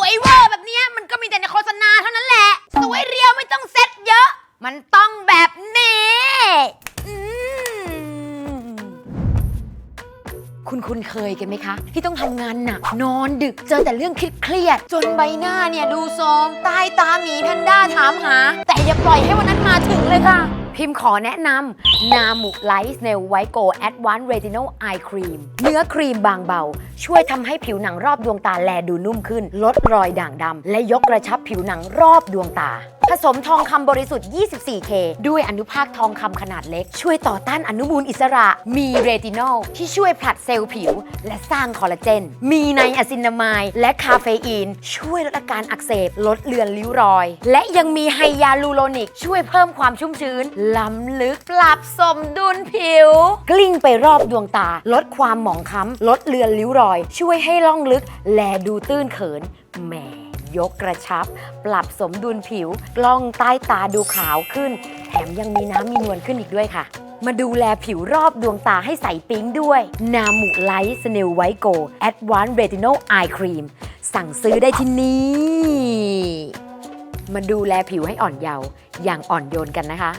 วยเวอร์แบบนี้มันก็มีแต่ในโฆษณาเท่านั้นแหละ สวยเรียวไม่ต้องเซ็ตเยอะ มันต้องแบบนี้อืมคุณคุณเคยกันไหมคะ ที่ต้องทำงานหนักนอนดึกเจอแต่เรื่องคิดเครียดจนใบหน้าเนี่ยดูโทมใต้ตาหมีแพนด้าถามหา แต่อย่าปล่อยให้วันนั้นมาถึงเลยค่ะ พิมพ์ขอแนะนำนามุไลท์เนลไวโกแอดวานเรติโนไอครีมเนื้อครีมบางเบา ช่วยทำให้ผิวหนังรอบดวงตาแลดูนุ่มขึ้น ลดรอยด่างดำและยกกระชับผิวหนังรอบดวงตา ผสมทองคำบริสุทธิ์ 24K ด้วยอนุภาคทองคำขนาดเล็ก ช่วยต่อต้านอนุมูลอิสระ มีเรตินอลที่ช่วยผลัดเซลล์ผิว และสร้างคอลลาเจน มีไนอะซินนามายและคาเฟอีน ช่วยลดอาการอักเสบ ลดเลือนริ้วรอย และยังมีไฮยาลูโรนิก ช่วยเพิ่มความชุ่มชื้น ล้ำลึก ปรับสมดุลผิว กลิ้งไปรอบดวงตา ลดความหมองคล้ำลดเลือนริ้วรอย ช่วยให้ล่องลึก แลดูตื้นเขินแหม ยกกระชับ ปรับสมดุลผิว กล้องใต้ตาดูขาวขึ้น แถมยังมีน้ำมีนวลขึ้นอีกด้วยค่ะ มาดูแลผิวรอบดวงตาให้ใสปิ๊งด้วย นามุไลท์สเนลไวโกแอดวานซ์เรติโนไอครีมสั่งซื้อได้ที่นี่ มาดูแลผิวให้อ่อนเยาว์อย่างอ่อนโยนกันนะคะ